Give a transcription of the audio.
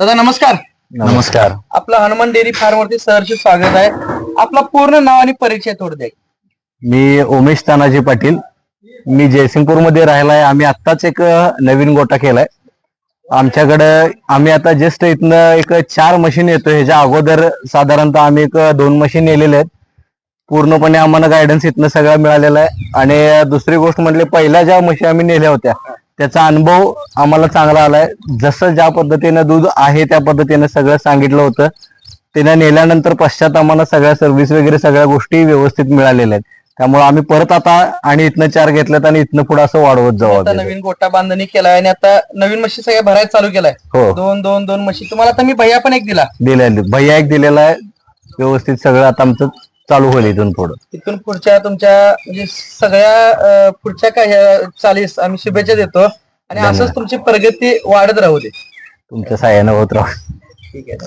दादा नमस्कार. नमस्कार. आपलं हनुमान डेअरी फार्म वरती सहर्ष स्वागत आहे. आपला पूर्ण नाव आणि परिचय थोडं द्या. मी उमेश तानाजी पाटील. मी जयसिंगपूरमध्ये राहिलाय. आम्ही आत्ताच एक नवीन गोटा केलाय. आमच्याकडं आम्ही आता जस्ट इथनं एक चार मशीन येतो ह्याच्या अगोदर साधारणतः आम्ही एक दोन मशीन नेलेले आहेत. पूर्णपणे आम्हाला गायडन्स इथनं सगळं मिळालेला आहे. आणि दुसरी गोष्ट म्हणजे पहिल्या ज्या म्हशी आम्ही नेल्या होत्या त्याचा अनुभव आम्हाला चांगला आलाय. जसं ज्या पद्धतीनं दूध आहे त्या पद्धतीनं सगळं सांगितलं होतं. त्याने नेल्यानंतर पश्चात आम्हाला सगळ्या सर्व्हिस वगैरे सगळ्या गोष्टी व्यवस्थित मिळालेल्या आहेत. त्यामुळे आम्ही परत आता आणि इथनं चार घेतल्यात आणि इथनं पुढे असं वाढवत जाऊ आता. नवीन गोटा बांधणी केलाय आणि आता नवीन म्हशी सगळ्या भरायला चालू केलाय. हो. दोन दोन दोन म्हशी. तुम्हाला आता मी भैया पण एक दिला. दिलेले. भैया एक दिलेला आहे. व्यवस्थित सगळं आता आमचं चालू होईल इथून पुढं. तिथून पुढच्या तुमच्या म्हणजे सगळ्या अं, पुढच्या काय ह्या चालीस आम्ही शुभेच्छा देतो. आणि असंच तुमची प्रगती वाढत राहू दे. तुमच्या साह्यानं होत राहू. ठीक आहे.